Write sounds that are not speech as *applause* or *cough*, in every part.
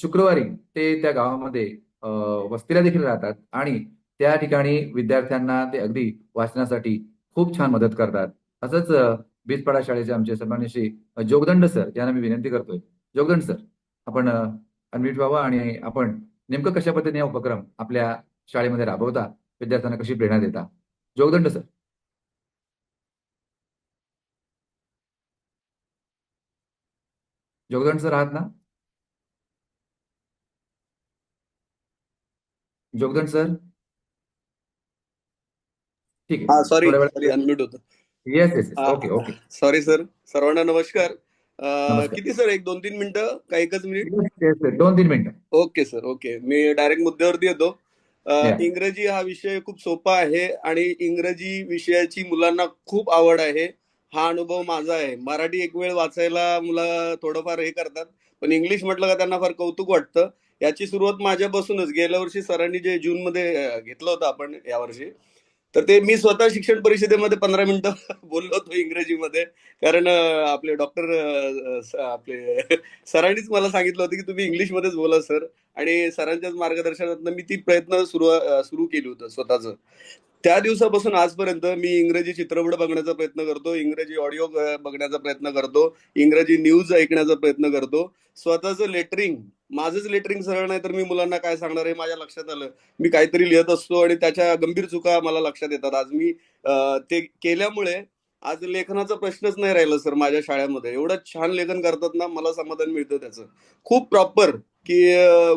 शुक्रवारी ते त्या गावामध्ये वस्तीला देखील राहतात आणि त्या ठिकाणी विद्यार्थ्यांना ते अगदी वाचनासाठी खूप छान मदत करतात. असंच बीजपाडा शाळेचे आमचे सन्मान्य जोगदंड सर यांना मी विनंती करतोय. जोगदंड सर आपण अनम्यूट व्हावा आणि आपण नेमकं कशा पद्धतीने हा उपक्रम आपल्या शाळेमध्ये राबवता विद्यार्थ्यांना कशी प्रेरणा देता? जोगदंड सर. जोगदंड सर आहात ना? जोगदंड सर? ठीक आहे. सॉरी अनम्यूट होतं. Yes yes okay okay sorry sir सर्वांना नमस्कार. किती सर एक दोन तीन मिनिटं? का एकच मिनिट? दोन तीन मिनिटं. ओके सर ओके मी डायरेक्ट मुद्द्यावरती येतो. इंग्रजी हा विषय खूप सोपा आहे आणि इंग्रजी विषयाची मुलांना खूप आवड आहे. हा अनुभव माझा आहे. मराठी एक वेळ वाचायला मुलं थोडंफार हे करतात. पण इंग्लिश म्हटलं का त्यांना फार कौतुक वाटतं. याची सुरुवात माझ्यापासूनच. गेल्या वर्षी सरांनी जे जून मध्ये घेतलं होतं आपण यावर्षी तर ते मी स्वतः शिक्षण परिषदेमध्ये पंधरा मिनिटं *laughs* बोललो होतो इंग्रजीमध्ये. कारण आपले डॉक्टर आपले *laughs* सरांनीच मला सांगितलं होतं की तुम्ही इंग्लिशमध्येच बोला सर. आणि सरांच्याच मार्गदर्शनातून मी ती प्रयत्न सुरू सुरू केली होतं स्वतःच. त्या दिवसापासून आजपर्यंत मी इंग्रजी चित्रपट बघण्याचा प्रयत्न करतो इंग्रजी ऑडिओ बघण्याचा प्रयत्न करतो इंग्रजी न्यूज ऐकण्याचा प्रयत्न करतो. स्वतःचं लेटरिंग माझंच लेटरिंग सरळ नाही तर मी मुलांना काय सांगणार हे माझ्या लक्षात आलं. मी काहीतरी लिहित असतो आणि त्याच्या गंभीर चुका मला लक्षात येतात. आज मी ते केल्यामुळे आज लेखनाचा प्रश्नच नाही राहिला सर माझ्या शाळेमध्ये. एवढं छान लेखन करतात ना मला समाधान मिळतं त्याचं. खूप प्रॉपर की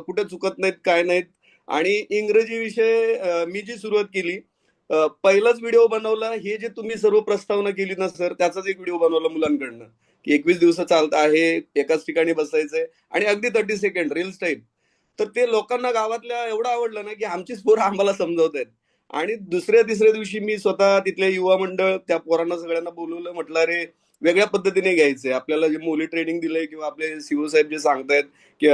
कुठे चुकत नाहीत काय नाहीत. आणि इंग्रजी विषय मी जी सुरुवात केली पहिलाच व्हिडिओ बनवला हे जे तुम्ही सर्व प्रस्तावना केली ना सर त्याचाच एक व्हिडिओ बनवला मुलांकडनं. की एकवीस दिवस चालत आहे एकाच ठिकाणी बसायचंय आणि अगदी थर्टी सेकंड रील्स टाईप तर ते लोकांना गावातल्या एवढं आवडलं ना की आमचीच पोरं आम्हाला समजवत आहेत आणि दुसऱ्या तिसऱ्या दिवशी मी स्वतः तिथले युवा मंडळ त्या पोरांना सगळ्यांना बोलवलं म्हटलं रे वेगळ्या पद्धतीने घ्यायचंय आपल्याला जे मोली ट्रेनिंग दिलंय किंवा आपले सीओ साहेब जे सांगतायत की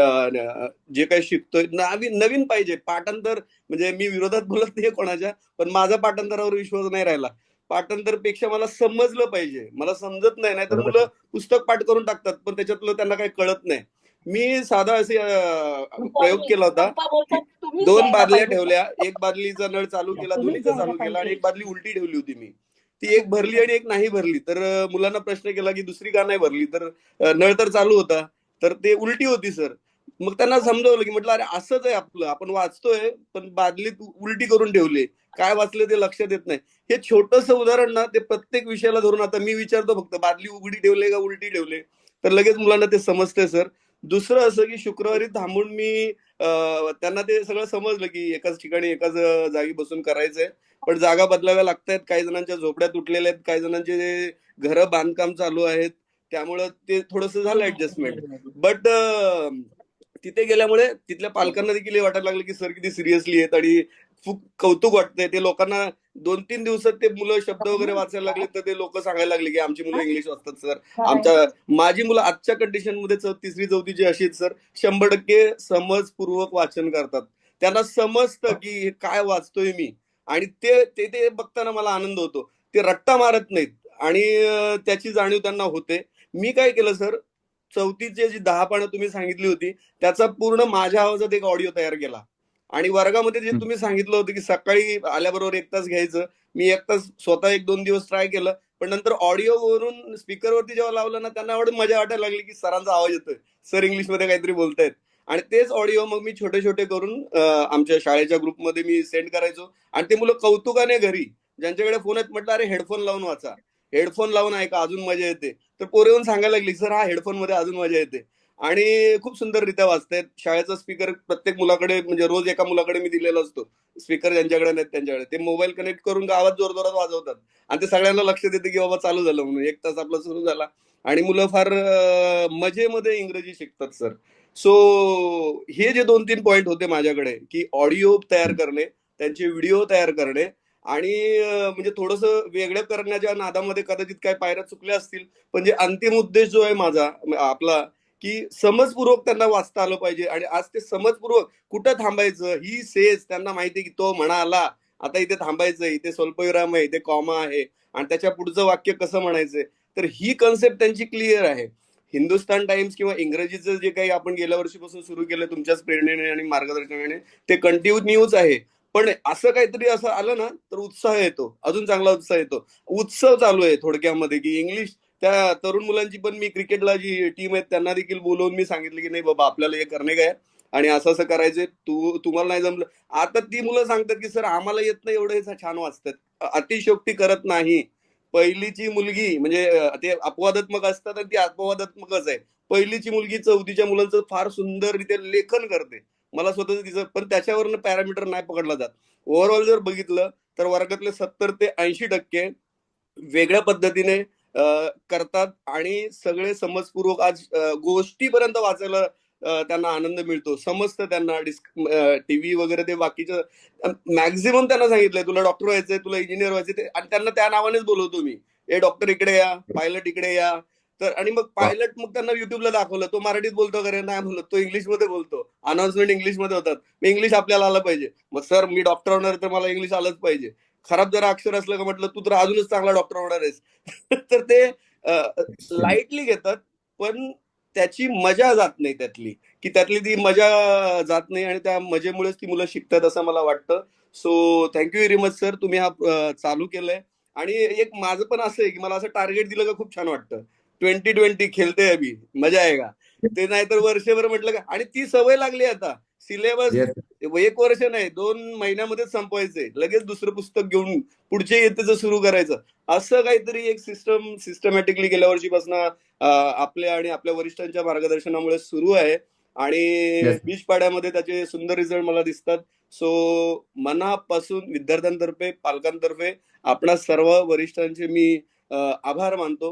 जे काही शिकतोय नवीन नवीन पाहिजे. पाठांतर म्हणजे मी विरोधात बोलत नाही कोणाच्या पण माझा पाठांतरावर विश्वास नाही राहिला. पाठांतरपेक्षा मला समजलं पाहिजे. मला समजत नाही नाहीतर. मुलं पुस्तक पाठ करून टाकतात पण त्याच्यातलं त्यांना काही कळत नाही. मी साधा असे प्रयोग केला होता. दोन बादल्या ठेवल्या. एक बादलीचा नळ चालू केला दोन्हीचा चालू केला आणि. एक बादली उलटी ठेवली होती मी. ती एक भरली आणि एक नाही भरली. तर मुलांना प्रश्न केला की दुसरी का नाही भरली? तर नळ तर चालू होता. तर ते उलटी होती सर. मग त्यांना समजवलं की म्हटलं अरे असंच आहे आपलं. आपण वाचतोय पण बादलीत उलटी करून ठेवले काय वाचले ते लक्षात येत नाही. हे छोटस उदाहरण ना ते प्रत्येक विषयाला धरून आता मी विचारतो फक्त बादली उघडी ठेवले का उलटी ठेवले तर लगेच मुलांना ते समजते सर. दुसरं असं की शुक्रवारी थांबून मी त्यांना ते सगळं समजलं की एकाच ठिकाणी एकाच जागी बसून करायचंय. पण जागा बदलाव्या लागतायत. काही जणांच्या झोपड्या तुटलेल्या आहेत. काही जणांचे घरं बांधकाम चालू आहेत. त्यामुळं ते थोडंसं झालं ऍडजस्टमेंट बट तिथे गेल्यामुळे तिथल्या पालकांना देखील हे वाटायला लागलं की सर किती सिरियसली आहेत आणि खूप कौतुक वाटतंय. ते लोकांना दोन तीन दिवसात ते मुलं शब्द वगैरे वाचायला लागले तर ते लोक सांगायला लागले की आमची मुलं इंग्लिश वाचतात सर. आमच्या माझी मुलं आजच्या कंडिशनमध्ये तिसरी चौथीची अशी आहेत सर शंभर टक्के समजपूर्वक वाचन करतात. त्यांना समजतं की काय वाचतोय मी. आणि ते ते ते बघताना मला आनंद होतो. ते रट्टा मारत नाहीत. आणि त्याची जाणीव त्यांना होते. मी काय केलं सर चौथीची जी दहा पानं तुम्ही सांगितली होती त्याचा पूर्ण माझ्या आवाजात एक ऑडिओ तयार केला. आणि वर्गामध्ये जे. तुम्ही सांगितलं होतं की सकाळी आल्याबरोबर एक तास घ्यायचं मी एक तास स्वतः एक दोन दिवस ट्राय केलं पण नंतर ऑडिओ वरून स्पीकरवरती जेव्हा लावलं ना त्यांना एवढी मजा वाटायला लागली की सरांचा आवाज येतोय सर इंग्लिशमध्ये काहीतरी बोलतायत. आणि तेच ऑडिओ मग मी छोटे छोटे करून आमच्या शाळेच्या ग्रुपमध्ये मी सेंड करायचो. आणि ते मुलं कौतुकाने घरी ज्यांच्याकडे फोन आहेत म्हटलं अरे हेडफोन लावून वाचा. हेडफोन लावून ऐका अजून मजा येते. तर पोरे येऊन सांगायला लागली सर हा हेडफोनमध्ये अजून मजा येते. आणि खूप सुंदररित्या वाचतायत. शाळेचा स्पीकर प्रत्येक मुलाकडे म्हणजे रोज एका मुलाकडे मी दिलेला असतो. स्पीकर ज्यांच्याकडे नाहीत त्यांच्याकडे. ते मोबाईल कनेक्ट करून गावात जोरजोरात वाजवतात. आणि ते सगळ्यांना लक्ष देते की बाबा चालू झालं म्हणून. एक तास आपला सुरू झाला. आणि मुलं फार मजेमध्ये इंग्रजी शिकतात सर. सो हे जे दोन तीन पॉइंट होते माझ्याकडे की ऑडिओ तयार करणे त्यांचे व्हिडिओ तयार करणे आणि म्हणजे थोडस वेगळं करण्याच्या नादामध्ये कदाचित काय पायऱ्या चुकल्या असतील. पण जे अंतिम उद्देश जो आहे माझा आपला की समजपूर्वक त्यांना वाचता आलं पाहिजे. आणि आज ते समजपूर्वक कुठं थांबायचं ही सेज त्यांना माहिती आहे की तो म्हणाला आता इथे थांबायचं इथे स्वल्पविराम आहे इथे कॉमा आहे आणि त्याच्या पुढचं वाक्य कसं म्हणायचंय. तर ही कन्सेप्ट त्यांची क्लिअर आहे. हिंदुस्तान टाइम्स किंवा इंग्रजीचं जे काही आपण गेल्या वर्षीपासून सुरू केलं तुमच्याच प्रेरणेने आणि मार्गदर्शनाने ते कंटिन्यूच आहे. पण असं काहीतरी असं आलं ना तर उत्साह येतो. अजून चांगला उत्साह येतो. उत्सव चालू आहे थोडक्यामध्ये की इंग्लिश त्या तरुण मुलांची पण मी क्रिकेटला जी टीम आहे त्यांना देखील बोलवून मी सांगितलं की नाही बाबा आपल्याला हे करणे काय? आणि असं असं करायचंय. तू तुम्हाला नाही जमलं. आता ती मुलं सांगतात की सर आम्हाला येत नाही एवढं हे छान वाचतात. अतिशोक्ती करत नाही. पहिलीची मुलगी म्हणजे ते अपवादात्मक असतात आणि ती अपवादात्मकच आहे. पहिलीची मुलगी चौथीच्या मुलांचं फार सुंदररित्या लेखन करते. मला स्वतःच दिसत पण त्याच्यावरनं पॅरामीटर नाही पकडला जात. ओव्हरऑल जर बघितलं तर वर्गातले सत्तर ते ऐंशी टक्के वेगळ्या पद्धतीने करतात आणि सगळे समजपूर्वक आज गोष्टीपर्यंत वाचायला त्यांना आनंद मिळतो. समजतं त्यांना डिस्क टीव्ही वगैरे ते बाकीचं. मॅक्झिमम त्यांना सांगितलंय तुला डॉक्टर व्हायचंय तुला इंजिनियर व्हायचंय आणि त्यांना त्या नावानेच बोलवतो मी. ए डॉक्टर इकडे या पायलट इकडे या तर आणि मग पायलट मग त्यांना युट्यूबला दाखवलं. तो मराठीत बोलतो का रे? नाही बोलत. तो इंग्लिशमध्ये बोलतो. अनाउन्समेंट इंग्लिशमध्ये होतात. मग इंग्लिश आपल्याला आलं पाहिजे. मग सर मी डॉक्टर होणार आहे, तर मला इंग्लिश आलंच पाहिजे. खराब जरा अक्षर असलं का म्हटलं तू तर अजूनच चांगला डॉक्टर होणार आहेस. *laughs* तर ते लाईटली घेतात पण त्याची मजा जात नाही त्यातली. की त्यातली ती मजा जात नाही आणि त्या मजेमुळेच ती मुलं शिकतात असं मला वाटतं. So thank you very much sir तुम्ही हा चालू केलंय. आणि एक माझं पण असं आहे की मला असं टार्गेट दिलं का खूप छान वाटतं. ट्वेंटी ट्वेंटी खेळते अभि मजा आहे का? ते नाहीतर वर्षभर म्हटलं का? आणि ती सवय लागली आता. सिलेबस एक वर्ष नाही दोन महिन्यामध्येच संपवायचंय. लगेच दुसरं पुस्तक घेऊन पुढच्या इयत्तेचं सुरू करायचं. असं काहीतरी एक सिस्टम सिस्टमॅटिकली गेल्या वर्षीपासून आपल्या आणि आपल्या वरिष्ठांच्या मार्गदर्शनामुळे सुरू आहे. आणि Yes. बीच पाड्यामध्ये त्याचे सुंदर रिझल्ट मला दिसतात. सो मनापासून विद्यार्थ्यांतर्फे पालकांतर्फे आपणा सर्व वरिष्ठांचे मी आभार मानतो.